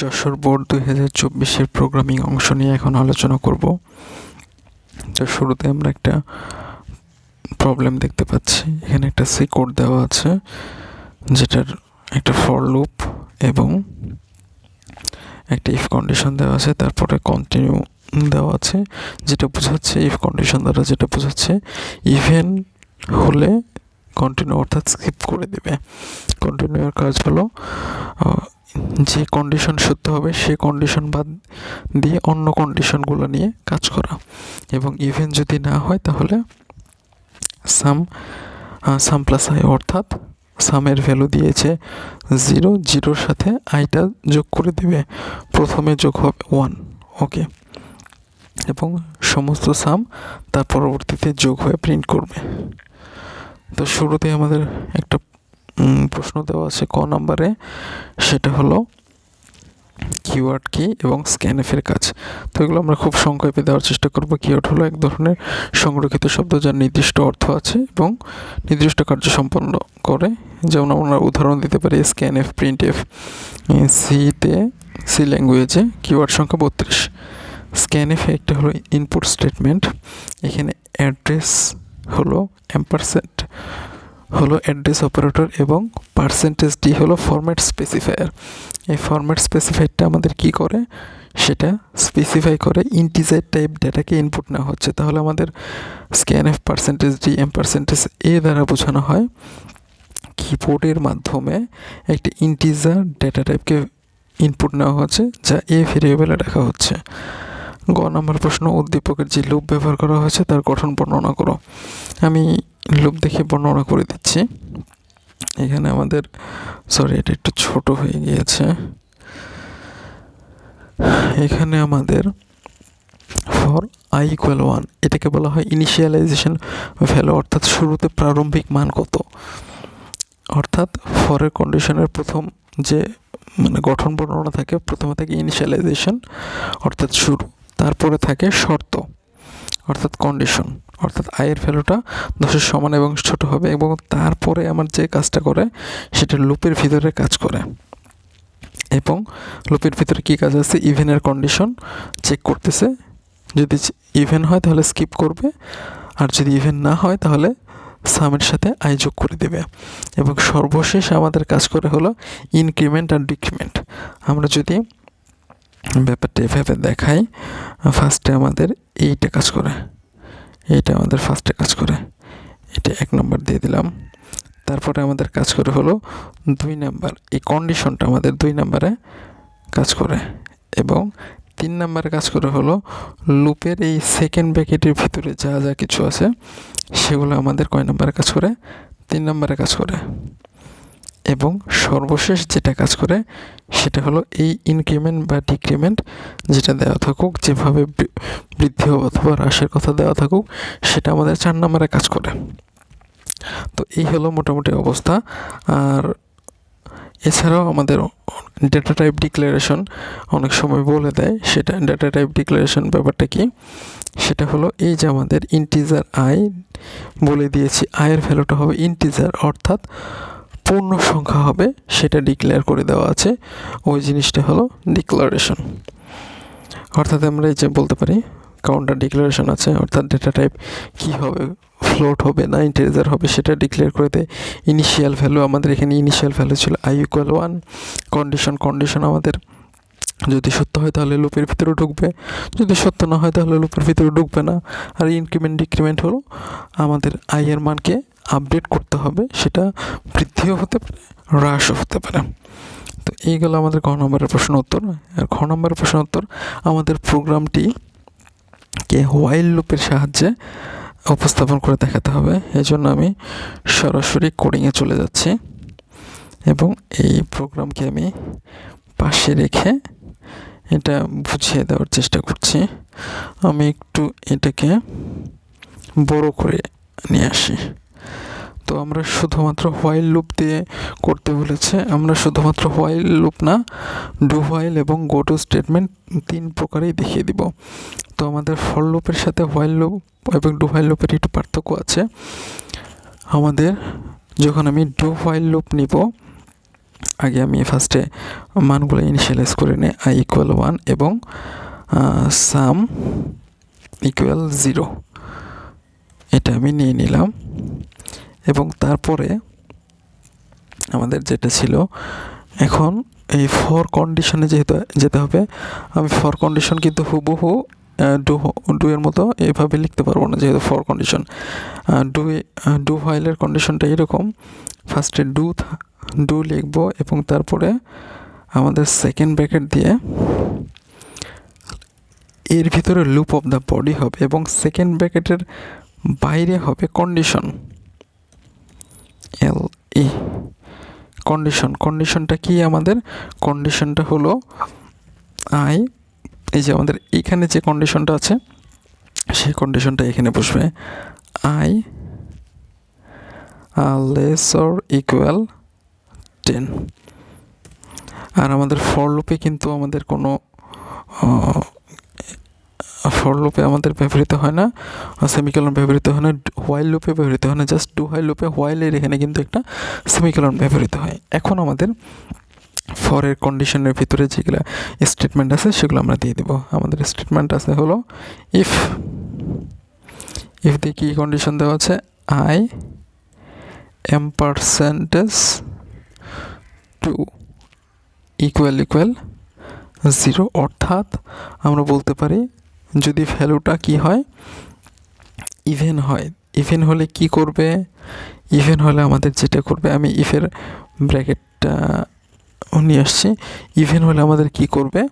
Jessore board দুই হাজার চব্বিশের প্রোগ্রামিং অংশ নিয়ে এখন আলোচনা করব। তো শুরুতে আমরা একটা প্রবলেম দেখতে পাচ্ছি। এখানে একটা সি কোড দেওয়া আছে, যেটার একটা ফর লুপ এবং একটা ইফ কন্ডিশন দেওয়া আছে, তারপরে কন্টিনিউ দেওয়া আছে, যেটা বোঝাচ্ছে ইফ কন্ডিশন দ্বারা যেটা বোঝাচ্ছে ইভেন হলে কন্টিনিউ অর্থাৎ স্কিপ করে দেবে। কন্টিনিউর কাজ হলো যে কন্ডিশন সত্য হবে, সে কন্ডিশন বাদ দিয়ে অন্য কন্ডিশনগুলো নিয়ে কাজ করা। এবং ইভেন যদি না হয়, তাহলে সাম সাম প্লাস আই অর্থাৎ সামের ভ্যালু দিয়েছে জিরো জিরোর সাথে আইটা যোগ করে দেবে। প্রথমে যোগ হবে ওয়ান ওকে এবং সমস্ত সাম তার পরবর্তীতে যোগ হয়ে প্রিন্ট করবে। তো শুরুতে আমাদের একটা প্রশ্ন দেওয়া আছে ক নাম্বারে। সেটা হলো কিওয়ার্ড কি এবং স্ক্যানএফের কাজ। তো এগুলো আমরা খুব সংক্ষেপে দেওয়ার চেষ্টা করব। কিওয়ার্ড হলো এক ধরনের সংরক্ষিত শব্দ যার নির্দিষ্ট অর্থ আছে এবং নির্দিষ্ট কার্য সম্পন্ন করে। যেমন আমরা উদাহরণ দিতে পারি স্ক্যানএফ প্রিন্ট এফ সিতে সি ল্যাঙ্গুয়েজে কিওয়ার্ড সংখ্যা বত্রিশ। স্ক্যানএফ একটা হলো ইনপুট স্টেটমেন্ট এখানে অ্যাড্রেস হলো অ্যাম্পারসেন্ট হলো অ্যাড্রেস অপারেটর এবং পার্সেন্টেজ ডি হলো ফরম্যাট স্পেসিফায়ার এই ফরম্যাট স্পেসিফায়ারটা আমাদের কি করে? সেটা স্পেসিফাই করে ইন্টিজার টাইপ ডেটাকে ইনপুট নেওয়া হচ্ছে। তাহলে আমাদের scanf percentage D M percentage এ দ্বারা বোঝানো হয় কিবোর্ডের মাধ্যমে একটি ইন্টিজার ডেটা টাইপকে ইনপুট নেওয়া হচ্ছে, যা এ ভেরিয়েবলে রাখা হচ্ছে। গ নম্বর প্রশ্ন, উদ্দীপকের যে লুপ ব্যবহার করা হয়েছে, তার গঠন বর্ণনা করো। আমি লুপ দেখে বর্ণনা করে দিচ্ছি। এখানে আমাদের সরি এটা একটু ছোট হয়ে গিয়েছে। এখানে আমাদের ফর আই ইকুয়াল ওয়ান এটাকে বলা হয় ইনিশিয়ালাইজেশন ভ্যালু অর্থাৎ শুরুতে প্রারম্ভিক মান কত? অর্থাৎ ফরের কন্ডিশনের প্রথম যে মানে গঠন বর্ণনা থাকে, প্রথমে থাকে ইনিশিয়ালাইজেশন অর্থাৎ শুরু, তারপরে থাকে শর্ত, অর্থাৎ কন্ডিশন অর্থাৎ আয়ের ভ্যালুটা দশের সমান এবং ছোট হবে এবং তারপরে আমার যে কাজটা করে, সেটা লুপের ভিতরে কাজ করে। এবং লুপের ভিতরে কী কাজ আছে? ইভেনের কন্ডিশন চেক করতেছে। যদি ইভেন হয় তাহলে স্কিপ করবে। আর যদি ইভেন না হয় তাহলে সামের সাথে আই যোগ করে দেবে। এবং সর্বশেষ আমাদের কাজ করে হলো ইনক্রিমেন্ট আর ডিক্রিমেন্ট আমরা যদি ব্যাপারটা এভাবে দেখাই ফার্স্টে আমাদের এইটা কাজ করে। এইটা আমাদের ফার্স্টে কাজ করে। এটা এক নম্বর দিয়ে দিলাম। তারপরে আমাদের কাজ করে হলো দুই নাম্বার এই কন্ডিশনটা আমাদের দুই নাম্বারে কাজ করে। এবং তিন নাম্বারে কাজ করে হলো লুপের এই সেকেন্ড ব্যাকেটের ভিতরে যা যা কিছু আছে, সেগুলো আমাদের কয় নাম্বারে কাজ করে? তিন নাম্বারে কাজ করে। এবং সর্বশেষ যেটা কাজ করে সেটা হলো এই ইনক্রিমেন্ট বা ডিক্রিমেন্ট যেটা দেওয়া থাকুক, যেভাবে বৃদ্ধি অথবা হ্রাসের কথা দেওয়া থাকুক, সেটা আমাদের চার নম্বরে কাজ করে। তো এই হলো মোটামুটি অবস্থা। আর এছাড়াও আমাদের ডেটা টাইপ ডিক্লারেশন অনেক সময় বলে দেয়। সেটা ডেটা টাইপ ডিক্লারেশন ব্যাপারটা কি? সেটা হলো এই যে আমাদের ইন্টিজার আই বলে দিয়েছি আয়ের ভ্যালুটা হবে ইন্টিজার অর্থাৎ পূর্ণ সংখ্যা হবে, সেটা ডিক্লেয়ার করে দেওয়া আছে। ওই জিনিসটা হলো ডিক্লারেশন অর্থাৎ আমরা এই যে বলতে পারি কাউন্টার ডিক্লারেশন আছে, অর্থাৎ ডেটা টাইপ কী হবে ফ্লোট হবে না ইন্টিজার হবে, সেটা ডিক্লেয়ার করে দেয়। ইনিশিয়াল ভ্যালু আমাদের এখানে ইনিশিয়াল ভ্যালু ছিল I equal one condition condition আমাদের যদি সত্য হয় তাহলে লুপের ভিতরে ঢুকবে। যদি সত্য না হয় তাহলে লুপের ভিতরে ঢুকবে না। আর ইনক্রিমেন্ট ডিক্রিমেন্ট হলো আমাদের আই মানকে আপডেট করতে হবে, সেটা বৃদ্ধিও হতে পারে, হ্রাসও হতে পারে। তো এই এইগুলো আমাদের ক নম্বরের প্রশ্ন উত্তর। আর খ নম্বরের প্রশ্ন উত্তর, আমাদের প্রোগ্রামটি কে হোয়াইল লুপের সাহায্যে উপস্থাপন করে দেখাতে হবে। এই জন্য আমি সরাসরি কোডিংয়ে চলে যাচ্ছি। এবং এই প্রোগ্রামকে আমি পাশে রেখে এটা বুঝিয়ে দেওয়ার চেষ্টা করছি। আমি একটু এটাকে বড় করে নিয়ে আসি। তো আমরা শুধুমাত্র হোয়াইল লুপ দিয়ে করতে বলেছে। আমরা শুধুমাত্র হোয়াইল লুপ না ডু হোয়াইল এবং গো টু স্টেটমেন্ট তিন প্রকারেই দেখিয়ে দিব। তো আমাদের ফর লুপের সাথে হোয়াইল লুপ এবং ডু হোয়াইল লুপের একটু পার্থক্য আছে। আমাদের যখন আমি ডু হোয়াইল লুপ নিব, আগে আমি ফার্স্টে মানগুলো ইনিশিয়ালাইজ করে নিই আই ইকুয়াল ওয়ান এবং সাম ইকুয়াল জিরো এটা আমি নিয়ে নিলাম। এবং তারপরে আমাদের যেটা ছিল, এখন এই ফর কন্ডিশনে যেহেতু যেতে হবে, আমি ফর কন্ডিশন কিন্তু হুবহু ডু ডু এর মতো এভাবে লিখতে পারব না যেহেতু ফর কন্ডিশন ডু ডু ফাইলের কন্ডিশনটা এরকম ফার্স্টে ডু ডু লিখব এবং তারপরে আমাদের সেকেন্ড ব্র্যাকেট দিয়ে এর ভিতরে লুপ অফ দ্য বডি হবে এবং সেকেন্ড ব্র্যাকেটের বাইরে হবে কন্ডিশন এল ই কন্ডিশন কন্ডিশনটা কি আমাদের? কন্ডিশনটা হলো আই এই যে আমাদের এখানে যে কন্ডিশনটা আছে, সেই কন্ডিশনটা এখানে বসবে। আই লেসর ইকুয়াল টেন আর আমাদের ফর লুপে কিন্তু আমাদের কোনো ফর লুপে আমাদের ব্যবহৃত হয় না সেমিকলন ব্যবহৃত হয় না হোয়াইল লুপে ব্যবহৃত হয় না জাস্ট ডু হোয়াইল লুপে হোয়াইলের এখানে কিন্তু একটা সেমিকলন ব্যবহৃত হয়। এখন আমাদের ফরের কন্ডিশনের ভিতরে যেগুলো স্টেটমেন্ট আছে, সেগুলো আমরা দিয়ে দেবো। আমাদের স্টেটমেন্ট আছে হলো ইফ ইফ দিয়ে কী কন্ডিশন দেওয়া আছে? I M percentage two equal equal zero অর্থাৎ আমরা বলতে পারি যদি ভ্যালুটা কি হয়? ইভেন হয়। ইভেন হলে কি করবে? ইভেন হলে আমাদের যেটা করবে, আমি ইফের ব্র্যাকেটটা নিয়ে আসছি। ইভেন হলে আমাদের কি করবে?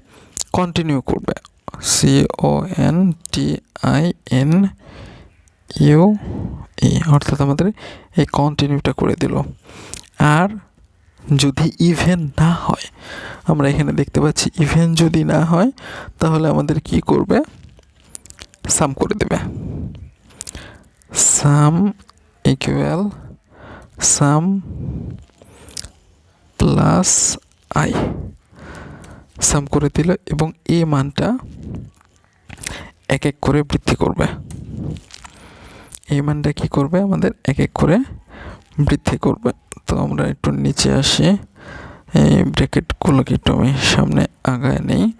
কন্টিনিউ করবে। C O N T I N U E অর্থাৎ আমাদের এই কন্টিনিউটা করে দিল। আর যদি ইভেন না হয়, আমরা এখানে দেখতে পাচ্ছি ইভেন যদি না হয়, তাহলে আমাদের কি করবে? সাম করে দেবে। Sum equal sum plus I sum করে দিল এবং এ মানটা এক এক করে বৃদ্ধি করবে। এই মানটা কি করবে? আমাদের এক এক করে বৃদ্ধি করবে। তো আমরা একটু নিচে আসি। এই ব্র্যাকেটগুলোকে একটু আমি সামনে আগায় নেই।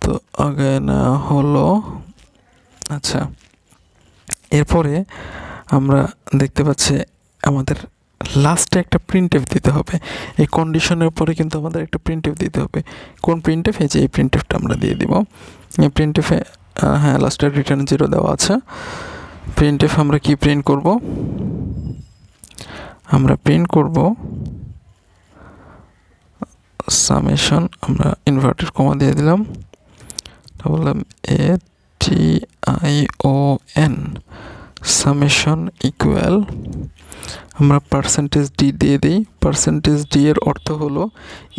তো আগায় না হলো। আচ্ছা এরপরে আমরা দেখতে পাচ্ছি আমাদের লাস্টে একটা প্রিন্ট দিতে হবে। এই কন্ডিশনের পরে কিন্তু আমাদের একটা প্রিন্ট দিতে হবে। কোন প্রিন্ট এফ এই যে প্রিন্ট আমরা দিয়ে দিব। এই প্রিন্ট এফে হ্যাঁ লাস্টের রিটার্ন জিরো দেওয়া আছে। প্রিন্ট এফ আমরা কি প্রিন্ট করব? আমরা প্রিন্ট করব সামেশন আমরা ইনভার্টেড কমা দিয়ে দিলাম। বললাম A T I O N summation equal আমরা পার্সেন্টেজ ডি দিয়ে দিই। পার্সেন্টেজ ডি এর অর্থ হলো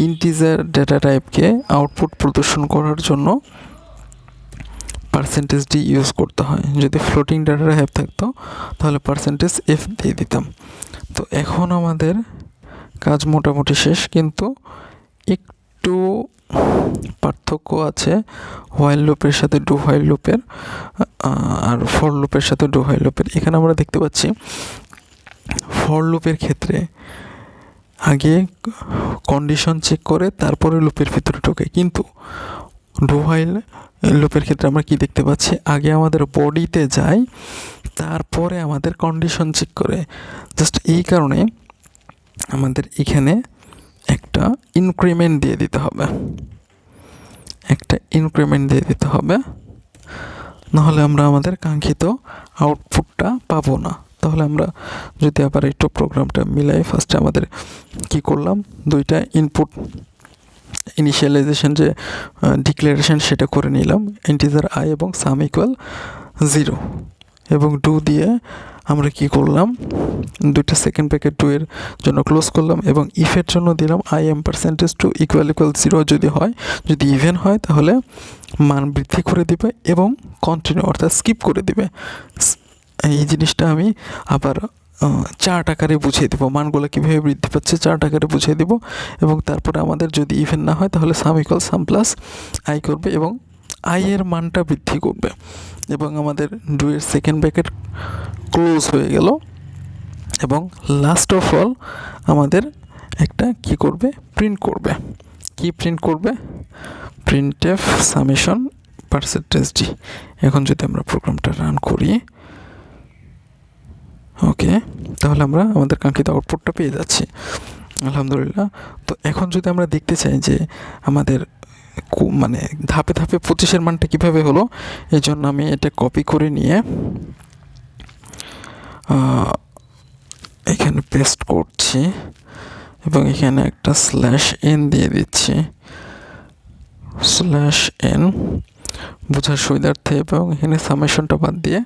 ইন্টিজার ডেটা টাইপকে আউটপুট প্রদর্শন করার জন্য পার্সেন্টেজ ডি ইউজ করতে হয়। যদি ফ্লোটিং ডেটা টাইপ থাকতো, তাহলে পার্সেন্টেজ এফ দিয়ে দিতাম। তো এখন আমাদের কাজ মোটামুটি শেষ, কিন্তু একটু পার্থক্য আছে হোয়াইল লুপের সাথে ডু হোয়াইল লুপের আর ফর লুপের সাথে ডু হোয়াইল লুপের এখানে আমরা দেখতে পাচ্ছি ফর লুপের ক্ষেত্রে আগে কন্ডিশন চেক করে তারপরে লুপের ভিতরে ঢোকে। কিন্তু ডু হোয়াইল লুপের ক্ষেত্রে আমরা কি দেখতে পাচ্ছি? আগে আমাদের বডিতে যায়, তারপরে আমাদের কন্ডিশন চেক করে। জাস্ট এই কারণে আমাদের এখানে একটা ইনক্রিমেন্ট দিয়ে দিতে হবে। একটা ইনক্রিমেন্ট দিয়ে দিতে হবে। নাহলে আমরা আমাদের কাঙ্ক্ষিত আউটপুটটা পাবো না। তাহলে আমরা যদি আবার একটু প্রোগ্রামটা মিলাই ফার্স্টে আমাদের কি করলাম? দুইটা ইনপুট ইনিশিয়ালাইজেশন যে ডিক্লারেশন সেটা করে নিলাম। ইন্টিজার আই এবং সাম ইকুয়াল জিরো এবং ডু দিয়ে আমরা কি করলাম? দুইটা সেকেন্ড প্যাকেট টু এর জন্য ক্লোজ করলাম এবং ইফের জন্য দিলাম I M percentage two equal equal zero যদি হয়, যদি ইভেন হয় তাহলে মান বৃদ্ধি করে দিবে এবং কন্টিনিউ অর্থাৎ স্কিপ করে দিবে। এই জিনিসটা আমি আবার চার আকারে বুঝিয়ে দেবো। মানগুলো কীভাবে বৃদ্ধি পাচ্ছে চার আকারে বুঝিয়ে দেবো এবং তারপরে আমাদের যদি ইভেন না হয় তাহলে sum equal sum plus I করবে এবং আই এর মানটা বৃদ্ধি করবে। এবং আমাদের ডুয়ের সেকেন্ড ব্র্যাকেট ক্লোজ হয়ে গেল। এবং লাস্ট অফ অল আমাদের একটা কি করবে? প্রিন্ট করবে। কি প্রিন্ট করবে? Print F summation percentage D এখন যদি আমরা প্রোগ্রামটা রান করি ওকে তাহলে আমরা আমাদের কাঙ্ক্ষিত আউটপুটটা পেয়ে যাচ্ছি। আলহামদুলিল্লাহ। তো এখন যদি আমরা দেখতে চাই যে আমাদের মানে ধাপে ধাপে পঁচিশের মানটা কীভাবে হলো, এই জন্য আমি এটা কপি করে নিয়ে এখানে পেস্ট করছি এবং এখানে একটা স্ল্যাশ এন দিয়ে দিচ্ছি। স্ল্যাশ এন বোঝার সুবিধার্থে এবং এখানে সামেশনটা বাদ দিয়ে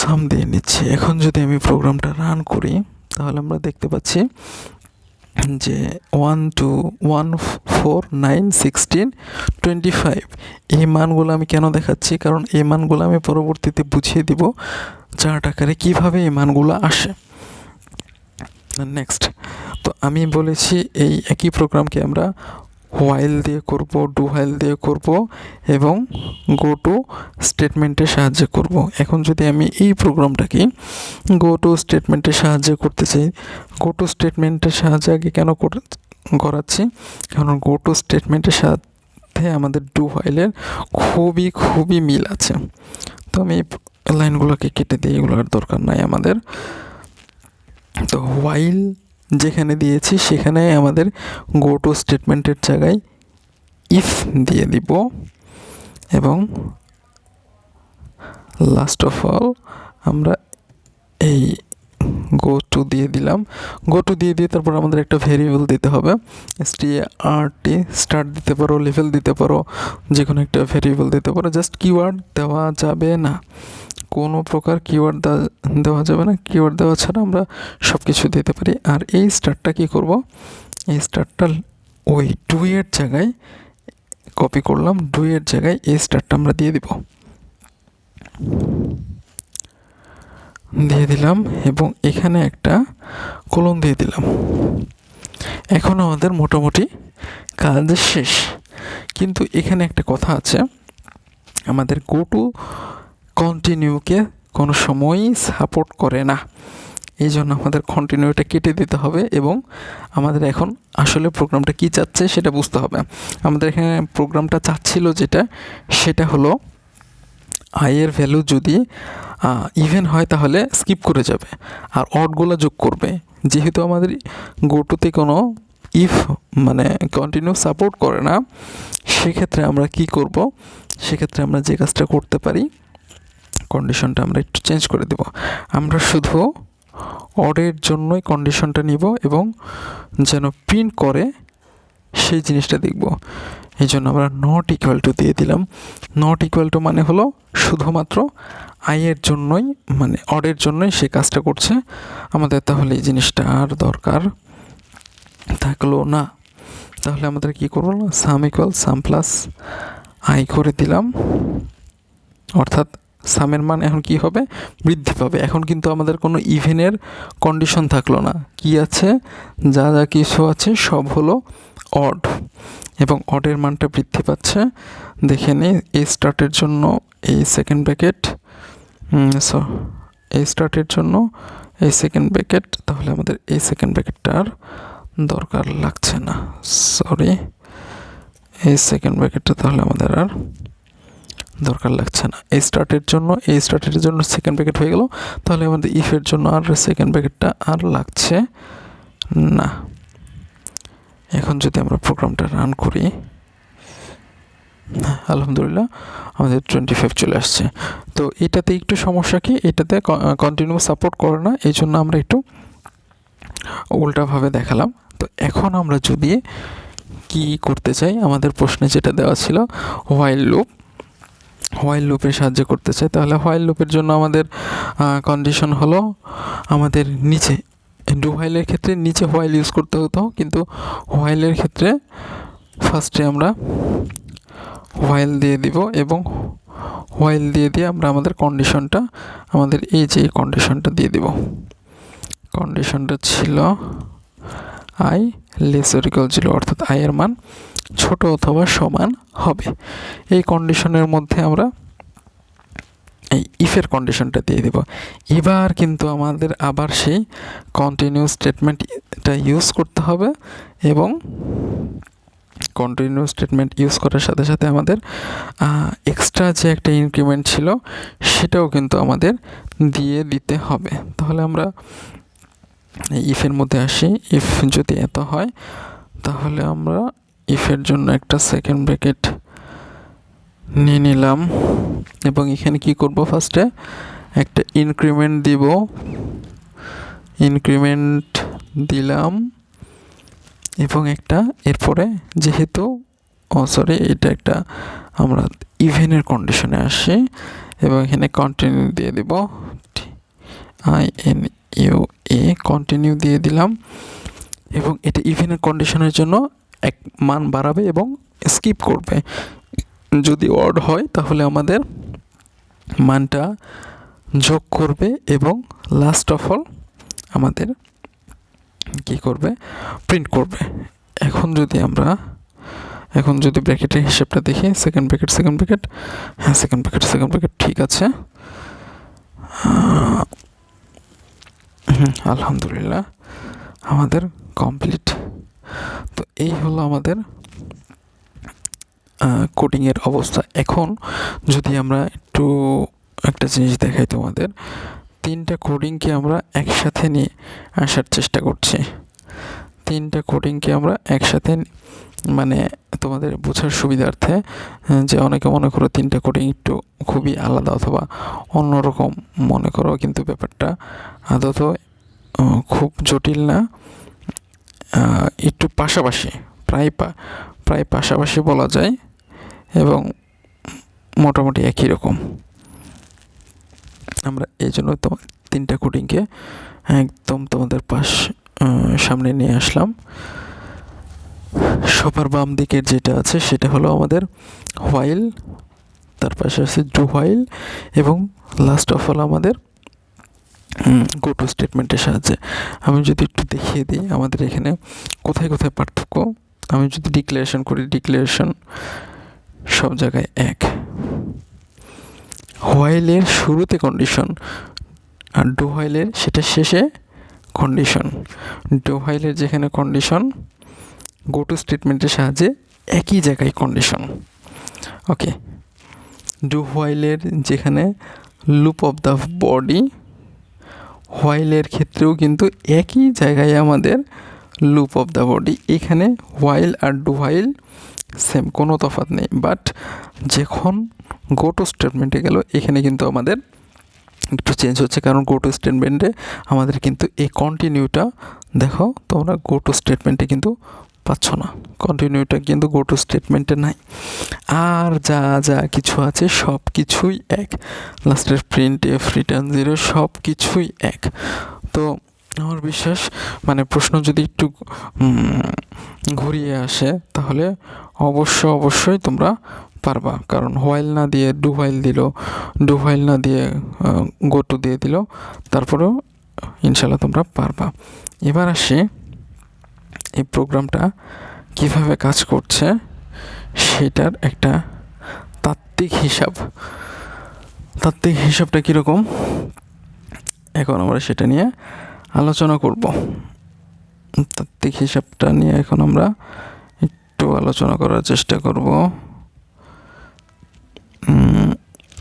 সাম দিয়ে নিচ্ছি। এখন যদি আমি প্রোগ্রামটা রান করি, তাহলে আমরা দেখতে পাচ্ছি যে one two one four nine sixteen twenty five এই মানগুলো আমি কেন দেখাচ্ছি? কারণ এই মানগুলো আমি পরবর্তীতে বুঝিয়ে দিব চার্ট আকারে কীভাবে এই মানগুলো আসে। নেক্সট তো আমি বলেছি এই একই প্রোগ্রামকে আমরা হোয়াইল দিয়ে করব ডু হোয়াইল দিয়ে করব এবং গো টু স্টেটমেন্টের সাহায্যে করব। এখন যদি আমি এই প্রোগ্রামটাকে গো টু স্টেটমেন্টের সাহায্যে করতে চাই গো টু স্টেটমেন্টের সাহায্যে আগে কেন কর- করাচ্ছি? কারণ গো টু স্টেটমেন্টের সাথে আমাদের ডু হোয়াইলের খুবই খুবই মিল আছে। তো আমি লাইনগুলোকে কেটে দিই এগুলোর দরকার নাই আমাদের। তো হোয়াইল যেখানে দিয়েছি সেখানে আমাদের গো টু স্টেটমেন্টের জায়গায় ইফ দিয়ে দিব এবং লাস্ট অফ অল আমরা এই গো টু দিয়ে দিলাম। গো টু দিয়ে দিয়ে তারপর আমাদের একটা ভেরিয়েবল দিতে হবে। এস টি আর টি স্টার্ট দিতে পারো লেভেল দিতে পারো যে কোনো একটা ভেরিয়েবল দিতে পারো। জাস্ট কিওয়ার্ড দেওয়া যাবে না। কোনো প্রকার কিওয়ার্ড দেওয়া যাবে না। কিওয়ার্ড দেওয়া ছাড়া আমরা সব কিছু দিতে পারি। আর এই স্টারটা কি করব? এই স্টারটা ওই টু এর জায়গায় কপি করলাম। ডু এর জায়গায় এই স্টারটা আমরা দিয়ে দিব। দিয়ে দিলাম এবং এখানে একটা কলম দিয়ে দিলাম। এখন আমাদের মোটামুটি কাজ শেষ। কিন্তু এখানে একটা কথা আছে। আমাদের গো টু কন্টিনিউকে কোনো সময়ই সাপোর্ট করে না। এই জন্য আমাদের কন্টিনিউটা কেটে দিতে হবে এবং আমাদের এখন আসলে প্রোগ্রামটা কী চাচ্ছে সেটা বুঝতে হবে। আমাদের এখানে প্রোগ্রামটা চাচ্ছিল যেটা, সেটা হলো আয়ের ভ্যালু যদি ইভেন হয় তাহলে স্কিপ করে যাবে আর অডগুলো যোগ করবে। যেহেতু আমাদের গোটুতে কোনো ইফ মানে কন্টিনিউ সাপোর্ট করে না, সেক্ষেত্রে আমরা কি করব? সেক্ষেত্রে আমরা যে কাজটা করতে পারি কন্ডিশনটা আমরা একটু চেঞ্জ করে দেব। আমরা শুধু অডের জন্যই কন্ডিশনটা নিব এবং যেন প্রিন্ট করে সেই জিনিসটা দেখব। এই জন্য আমরা নট ইকুয়াল টু দিয়ে দিলাম। নট ইকুয়াল টু মানে হলো শুধুমাত্র আয়ের জন্যই মানে অডের জন্যই সে কাজটা করছে। আমাদের তাহলে এই জিনিসটা আর দরকার থাকল না। তাহলে আমাদের কি করব sum equal sum plus I করে দিলাম। অর্থাৎ সামের মান এখন কি হবে? বৃদ্ধি পাবে। এখন কিন্তু আমাদের কোনো ইভেনের কন্ডিশন থাকল না। কি আছে? যা যা কিছু আছে সব হলো অড এবং অডের মানটা বৃদ্ধি পাচ্ছে। দেখে নিই এই স্টার্টের জন্য এই সেকেন্ড ব্র্যাকেট এই স্টার্টের জন্য এই সেকেন্ড ব্র্যাকেট তাহলে আমাদের এই সেকেন্ড ব্র্যাকেটটা আর দরকার লাগছে না। সরি এই সেকেন্ড ব্র্যাকেটটা তাহলে আমাদের আর দরকার লাগছে না। এই স্টার্টের জন্য এই স্টার্টের জন্য সেকেন্ড ব্র্যাকেট হয়ে গেল। তাহলে আমাদের ইফের জন্য আর সেকেন্ড ব্র্যাকেটটা আর লাগছে না। এখন যদি আমরা প্রোগ্রামটা রান করি আলহামদুলিল্লাহ, আমাদের টোয়েন্টি ফাইভ চলে আসছে। তো এটাতে একটু সমস্যা কি? এটাতে কন্টিনিউ সাপোর্ট করে না, এই জন্য আমরা একটু উল্টাভাবে দেখালাম। তো এখন আমরা যদি কি করতে চাই, আমাদের প্রশ্নে যেটা দেওয়া ছিল হোয়াইল লুপ হোয়াইল লুপের সাহায্য করতে চাই তাহলে হোয়াইল লুপের জন্য আমাদের কন্ডিশন হলো আমাদের নিচে। ডু হোয়াইলের ক্ষেত্রে নিচে হোয়াইল ইউজ করতে হতো, কিন্তু হোয়াইলের ক্ষেত্রে ফার্স্টে আমরা হোয়াইল দিয়ে দিব এবং হোয়াইল দিয়ে দিয়ে আমরা আমাদের কন্ডিশনটা আমাদের এই যে কন্ডিশনটা দিয়ে দিব। কন্ডিশনটা ছিল আই লেস অরিকল ছিল, অর্থাৎ আয়ের মান ছোট অথবা সমান হবে। এই কন্ডিশনের মধ্যে আমরা এই ইফের কন্ডিশনটা দিয়ে দেব। এবার কিন্তু আমাদের আবার সেই কন্টিনিউ স্টেটমেন্টটা ইউজ করতে হবে এবং কন্টিনিউ স্টেটমেন্ট ইউজ করার সাথে সাথে আমাদের এক্সট্রা যে একটা ইনক্রিমেন্ট ছিল, সেটাও কিন্তু আমাদের দিয়ে দিতে হবে। তাহলে আমরা ইফের মধ্যে আসি, ইফ যদি এত হয়, তাহলে আমরা ইফের জন্য একটা সেকেন্ড ব্র্যাকেট নিয়ে নিলাম। এবং এখানে কি করব ফার্স্টে একটা ইনক্রিমেন্ট দিব। ইনক্রিমেন্ট দিলাম। এবং একটা এরপরে যেহেতু, ও সরি এটা একটা আমরা ইভেনের কন্ডিশনে আসি। এবং এখানে কন্টিনিউ দিয়ে দেব। I N U A continue দিয়ে দিলাম। এবং এটা ইভেনের কন্ডিশনের জন্য এক মান বাড়াবে এবং স্কিপ করবে। যদি অড হয়, তাহলে আমাদের মানটা যোগ করবে এবং লাস্ট অফ অল আমাদের কি করবে? প্রিন্ট করবে। এখন যদি আমরা, এখন যদি ব্র্যাকেটের হিসেবটা দেখি সেকেন্ড ব্র্যাকেট সেকেন্ড ব্র্যাকেট হ্যাঁ সেকেন্ড ব্র্যাকেট সেকেন্ড ব্র্যাকেট ঠিক আছে। আলহামদুলিল্লাহ। আমাদের কমপ্লিট তো এই হলো আমাদের কোডিংয়ের অবস্থা। এখন যদি আমরা একটু একটা জিনিস দেখাই তোমাদের, তিনটা কোডিংকে আমরা একসাথে নিয়ে আসার চেষ্টা করছি। তিনটা কোডিংকে আমরা একসাথে মানে তোমাদের বোঝার সুবিধার্থে যে অনেকে মনে করো তিনটা কোডিং একটু খুবই আলাদা অথবা অন্যরকম মনে করো কিন্তু ব্যাপারটা আদত খুব জটিল না। একটু পাশাপাশি, প্রায় প্রায় পাশাপাশি বলা যায় এবং মোটামুটি একই রকম। আমরা এই জন্য তিনটা কোডিংকে একদম তোমাদের পাশ সামনে নিয়ে আসলাম। সবার বাম দিকের যেটা আছে সেটা হলো আমাদের হোয়াইল তার পাশে আছে ডু হোয়াইল এবং লাস্ট অফ অল আমাদের গো টু স্টেটমেন্টের সাহায্যে। আমি যদি একটু দেখিয়ে দিই আমাদের এখানে কোথায় কোথায় পার্থক্য, আমি যদি ডিক্লারেশন করি ডিক্লারেশন সব জায়গায় এক। হোয়াইলের শুরুতে কন্ডিশন আর ডু হোয়াইলের সেটা শেষে কন্ডিশন ডু হোয়াইলের যেখানে কন্ডিশন গো টু স্টেটমেন্টের সাহায্যে একই জায়গায় কন্ডিশন ওকে ডু হোয়াইলের যেখানে লুপ অফ দ্য বডি হোয়াইলের ক্ষেত্রেও কিন্তু একই জায়গায় আমাদের লুপ অফ দ্য বডি এখানে হোয়াইল আর ডু হোয়াইল সেম কোনো তফাৎ নেই। বাট যখন গো টু স্টেটমেন্টে গেল, এখানে কিন্তু আমাদের একটু চেঞ্জ হচ্ছে। কারণ গো টু স্টেটমেন্টে আমাদের কিন্তু এই কন্টিনিউটা দেখো তোমরা গো টু স্টেটমেন্টে কিন্তু পাচ্ছ না। কন্টিনিউটা কিন্তু গো টু স্টেটমেন্টে নাই। আর যা যা কিছু আছে সব কিছুই এক। লাস্টের প্রিন্ট এফ রিটার্ন জিরো সব কিছুই এক। তো আমার বিশ্বাস মানে প্রশ্ন যদি একটু ঘুরিয়ে আসে, তাহলে অবশ্য, অবশ্যই তোমরা পারবা। কারণ হোয়াইল না দিয়ে ডু হোয়াইল দিল ডু হোয়াইল না দিয়ে গো টু দিয়ে দিল, তারপরেও ইনশাল্লাহ তোমরা পারবা। এবার আসি এই প্রোগ্রামটা কীভাবে কাজ করছে সেটার একটা তাত্ত্বিক হিসাব। তাত্ত্বিক হিসাবটা কীরকম? এখন আমরা সেটা নিয়ে আলোচনা করব। তাত্ত্বিক হিসাবটা নিয়ে এখন আমরা একটু আলোচনা করার চেষ্টা করব।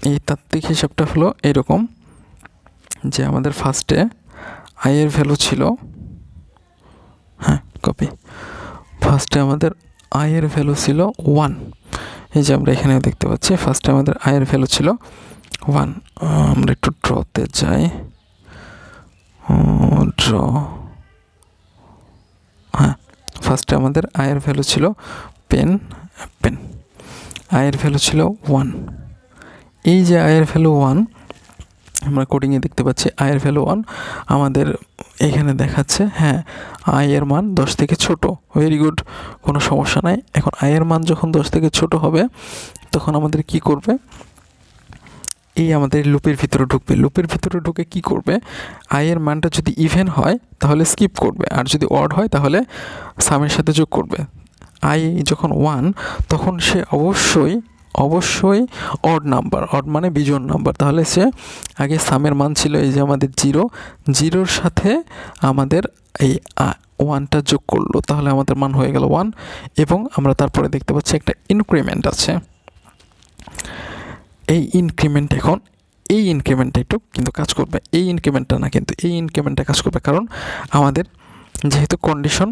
এই তাত্ত্বিক হিসাবটা হলো এরকম যে আমাদের ফার্স্টে আয়ের ভ্যালু ছিল কপি ফার্স্টে আমাদের আয়ের ভ্যালু ছিল ওয়ান এই যে আমরা এখানে দেখতে পাচ্ছি ফার্স্টে আমাদের আয়ের ভ্যালু ছিল ওয়ান আমরা একটু ড্রতে যাই। ড্র হ্যাঁ ফার্স্টে আমাদের আয়ের ভ্যালু ছিল পেন পেন আয়ের ভ্যালু ছিল ওয়ান এই যে আয়ের ভ্যালু ওয়ান আমরা কোডিংয়ে দেখতে পাচ্ছি আয়ের ভ্যালু ওয়ান আমাদের এখানে দেখাচ্ছে হ্যাঁ আয়ের মান দশ থেকে ছোট ভেরি গুড কোনো সমস্যা নাই। এখন আয়ের মান যখন দশ থেকে ছোট হবে, তখন আমাদের কি করবে? এই আমাদের লুপের ভিতরে ঢুকবে। লুপের ভিতরে ঢুকে কি করবে? আয়ের মানটা যদি ইভেন হয়, তাহলে স্কিপ করবে। আর যদি অড হয়, তাহলে সামের সাথে যোগ করবে। আই যখন ওয়ান তখন সে অবশ্যই অবশ্যই অড নাম্বার অড মানে বিজোড় নাম্বার তাহলে সে আগে সামের মান ছিল এই যে আমাদের জিরো জিরোর সাথে আমাদের এই ওয়ানটা যোগ করল। তাহলে আমাদের মান হয়ে গেল ওয়ান এবং আমরা তারপরে দেখতে পাচ্ছি একটা ইনক্রিমেন্ট আছে। এই ইনক্রিমেন্ট এখন, এই ইনক্রিমেন্টটা একটু কিন্তু কাজ করবে। এই ইনক্রিমেন্টটা না, কিন্তু এই ইনক্রিমেন্টটা কাজ করবে। কারণ আমাদের যেহেতু কন্ডিশন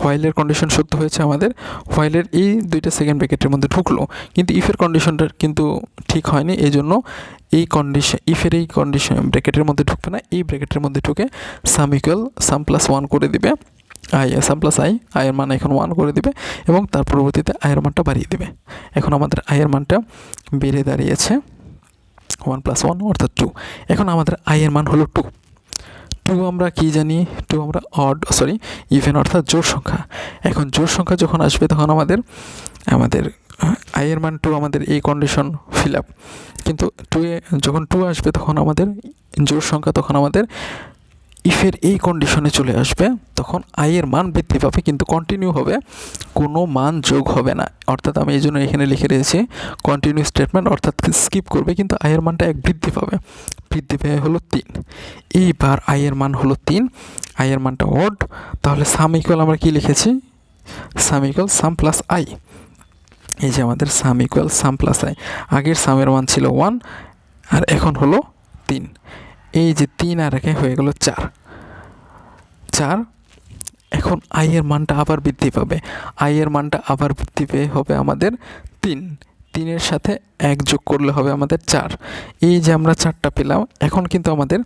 হোয়াইলের কন্ডিশন সত্য হয়েছে আমাদের হোয়াইলের এই দুইটা সেকেন্ড ব্র্যাকেটের মধ্যে ঢুকলো, কিন্তু ইফের কন্ডিশনটা কিন্তু ঠিক হয়নি এই জন্য এই কন্ডিশন ইফের এই কন্ডিশন ব্র্যাকেটের মধ্যে ঢুকবে না, এই ব্র্যাকেটের মধ্যে ঢুকে sum equal sum plus one করে দিবে আই সাম প্লাস আই আয়ের মান এখন ওয়ান করে দিবে, এবং তার পরবর্তীতে আয়ের মানটা বাড়িয়ে দিবে। এখন আমাদের আয়ের মানটা বেড়ে দাঁড়িয়েছে ওয়ান প্লাস ওয়ান অর্থাৎ টু এখন আমাদের আয়ের মান হলো টু টু আমরা কি জানি? টু আমরা অড সরি ইভেন অর্থাৎ জোর সংখ্যা। এখন জোর সংখ্যা যখন আসবে তখন আমাদের আমাদের আয়ের মান টু আমাদের এই কন্ডিশন ফিল আপ কিন্তু টু এ, যখন টু আসবে তখন আমাদের জোর সংখ্যা তখন আমাদের ইফের এই কন্ডিশনে চলে আসবে, তখন আয়ের মান বৃদ্ধি পাবে, কিন্তু কন্টিনিউ হবে, কোনো মান যোগ হবে না। অর্থাৎ আমি এই জন্য এখানে লিখে রেখেছি কন্টিনিউ স্টেটমেন্ট অর্থাৎ স্কিপ করবে, কিন্তু আয়ের মানটা এক বৃদ্ধি পাবে। বৃদ্ধি পেয়ে হলো তিন। এইবার আয়ের মান হলো তিন। আয়ের মানটা ওড তাহলে সাম ইকুয়াল আমরা কি লিখেছি? Sum equal sum plus I এই যে আমাদের sum equal sum plus I আগের সামের মান ছিল ওয়ান আর এখন হলো তিন। এই যে তিন আর একে হয়ে গেল চার। চার, এখন আয়ের মানটা আবার বৃদ্ধি পাবে। আয়ের মানটা আবার বৃদ্ধি পেয়ে হবে আমাদের তিন। তিনের সাথে এক যোগ করলে হবে আমাদের চার। এই যে আমরা চারটা পেলাম, এখন কিন্তু আমাদের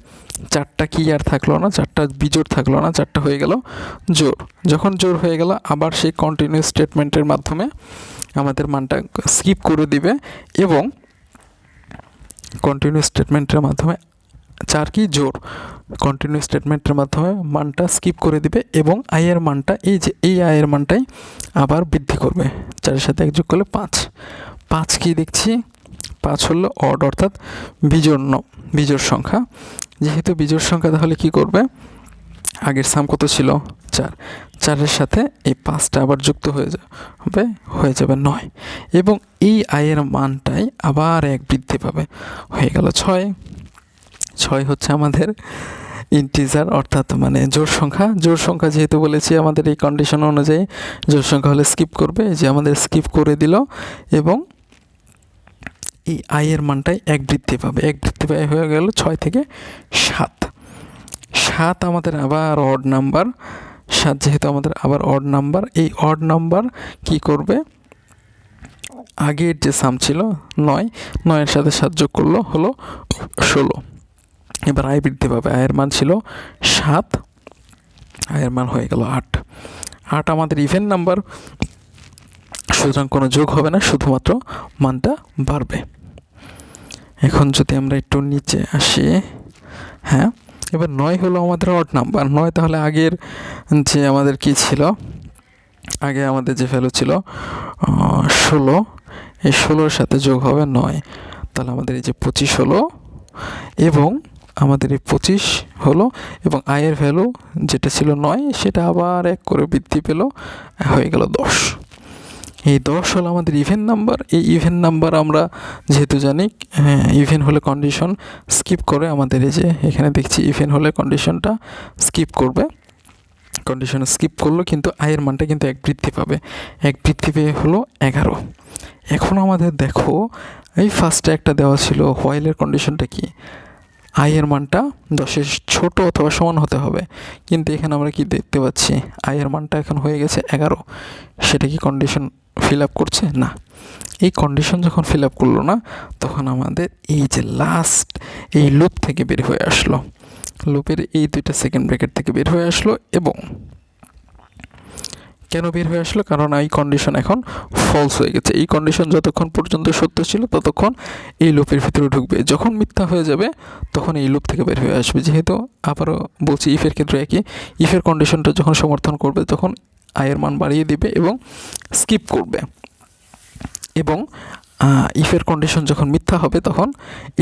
চারটা কি আর থাকল না, চারটা বিজোড় থাকল না, চারটা হয়ে গেল জোর যখন জোর হয়ে গেল, আবার সেই কন্টিনিউ স্টেটমেন্টের মাধ্যমে আমাদের মানটা স্কিপ করে দিবে এবং কন্টিনিউ স্টেটমেন্টের মাধ্যমে চার কি জোর কন্টিনিউ স্টেটমেন্টের মাধ্যমে মানটা স্কিপ করে দিবে এবং আয়ের মানটা, এই যে এই আয়ের মানটাই আবার বৃদ্ধি করবে। চারের সাথে একযোগ করলে পাঁচ। পাঁচ কি দেখছি? পাঁচ হলো অড, অর্থাৎ বিজোড় বিজোড় সংখ্যা। যেহেতু বিজোড় সংখ্যা তাহলে কি করবে? আগের সাম কত ছিল? চার। চারের সাথে এই পাঁচটা আবার যুক্ত হয়ে যাবে হয়ে যাবে নয়। এবং এই আয়ের মানটাই আবার এক বৃদ্ধি পাবে। হয়ে গেল ছয়। ছয় হচ্ছে আমাদের ইন্টিজার অর্থাৎ মানে জোর সংখ্যা। জোর সংখ্যা যেহেতু বলেছি, আমাদের এই কন্ডিশন অনুযায়ী জোর সংখ্যা হলে স্কিপ করবে। যে আমাদের স্কিপ করে দিল এবং এই আয়ের মানটাই এক বৃদ্ধি পাবে। এক বৃদ্ধি পায় হয়ে গেল ছয় থেকে সাত। সাত আমাদের আবার অড নাম্বার সাত যেহেতু আমাদের আবার অড নাম্বার এই অড নাম্বার কি করবে? আগের যে সাম ছিল নয়, নয়ের সাথে সাত যোগ করল হলো ষোলো। এবার আয় বৃদ্ধি পাবে। আয়ের মান ছিল সাত, আয়ের মান হয়ে গেল আট। আট আমাদের ইভেন নাম্বার সুতরাং কোনো যোগ হবে না, শুধুমাত্র মানটা বাড়বে। এখন যদি আমরা একটু নিচে আসি হ্যাঁ এবার নয় হলো আমাদের অড নাম্বার নয় তাহলে আগের যে আমাদের কি ছিল? আগে আমাদের যে ভ্যালু ছিল ষোলো, এই ষোলোর সাথে যোগ হবে নয়। তাহলে আমাদের এই যে পঁচিশ হলো এবং আমাদের এই পঁচিশ হলো এবং আয়ের ভ্যালু যেটা ছিল নয়, সেটা আবার এক করে বৃদ্ধি পেল, হয়ে গেল দশ। এই দশ হলো আমাদের ইভেন নাম্বার এই ইভেন নাম্বার আমরা যেহেতু জানি ইভেন হলে কন্ডিশন স্কিপ করে আমাদের এই যে এখানে দেখছি ইভেন হলে কন্ডিশনটা স্কিপ করবে। কন্ডিশন স্কিপ করল কিন্তু আয়ের মানটা কিন্তু এক বৃদ্ধি পাবে। এক বৃদ্ধি পেয়ে হলো এগারো। এখন আমাদের দেখো, এই ফার্স্টে একটা দেওয়া ছিল হোয়াইলের কন্ডিশনটা কি? আয়ের মানটা দশের ছোট অথবা সমান হতে হবে। কিন্তু এখানে আমরা কি দেখতে পাচ্ছি? আয়ের মানটা এখন হয়ে গেছে এগারো। সেটা কি কন্ডিশন ফিল আপ করছে? না। এই কন্ডিশন যখন ফিল আপ করল না, তখন আমাদের এই যে লাস্ট এই লুপ থেকে বের হয়ে আসলো। লুপের এই দুইটা সেকেন্ড ব্র্যাকেট থেকে বের হয়ে আসলো এবং কেন বের হয়ে আসলো? কারণ এই কন্ডিশন এখন ফলস হয়ে গেছে। এই কন্ডিশন যতক্ষণ পর্যন্ত সত্য ছিল, ততক্ষণ এই লুপের ভিতরে ঢুকবে। যখন মিথ্যা হয়ে যাবে, তখন এই লুপ থেকে বের হয়ে আসবে। যেহেতু আবারও বলছি ইফের ক্ষেত্রে একই। ইফের কন্ডিশনটা যখন সমর্থন করবে, তখন আয়ের মান বাড়িয়ে দিবে এবং স্কিপ করবে। এবং ইফের কন্ডিশন যখন মিথ্যা হবে, তখন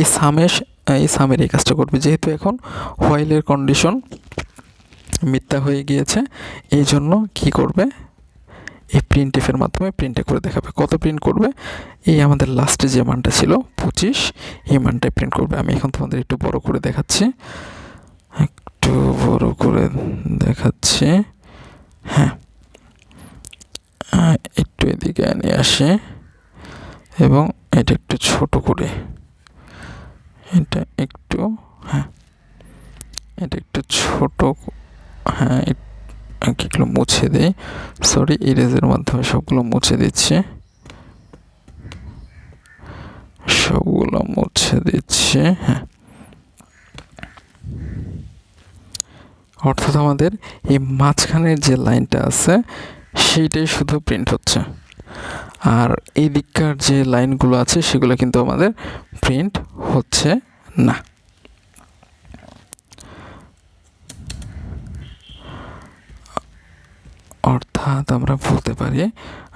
এই সামেশ এই সামের এই কাজটা করবে। যেহেতু এখন হোয়াইলের কন্ডিশন মিথ্যা হয়ে গিয়েছে, এই জন্য কী করবে? এই প্রিন্ট এফের মাধ্যমে প্রিন্টে করে দেখাবে। কত প্রিন্ট করবে? এই আমাদের লাস্টে যে মানটা ছিল, পঁচিশ, এই মানটাই প্রিন্ট করবে। আমি এখন তোমাদের একটু বড় করে দেখাচ্ছি। একটু বড় করে দেখাচ্ছি। হ্যাঁ। একটু এদিকে নিয়ে আসি। এবং এটা একটু ছোট করে। এটা একটু হ্যাঁ। এটা একটু ছোট হ্যাঁ এগুলো মুছে দিই। সরি ইরেজের মাধ্যমে সবগুলো মুছে দিচ্ছি। সবগুলো মুছে দিচ্ছি হ্যাঁ। অর্থাৎ আমাদের এই মাঝখানের যে লাইনটা আছে, সেইটাই শুধু প্রিন্ট হচ্ছে। আর এই দিককার যে লাইনগুলো আছে, সেগুলো কিন্তু আমাদের প্রিন্ট হচ্ছে না। অর্থাৎ আমরা বলতে পারি,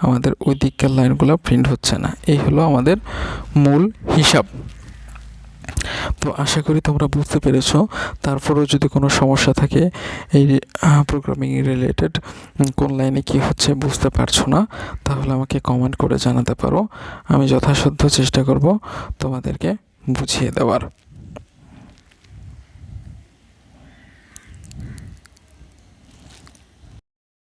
আমাদের ওই দিককার লাইনগুলো প্রিন্ট হচ্ছে না। এই হলো আমাদের মূল হিসাব। তো আশা করি তোমরা বুঝতে পেরেছ। তারপরেও যদি কোনো সমস্যা থাকে, এই প্রোগ্রামিং রিলেটেড কোন লাইনে কি হচ্ছে বুঝতে পারছ না, তাহলে আমাকে কমেন্ট করে জানাতে পারো। আমি যথাসাধ্য চেষ্টা করব তোমাদেরকে বুঝিয়ে দেওয়ার।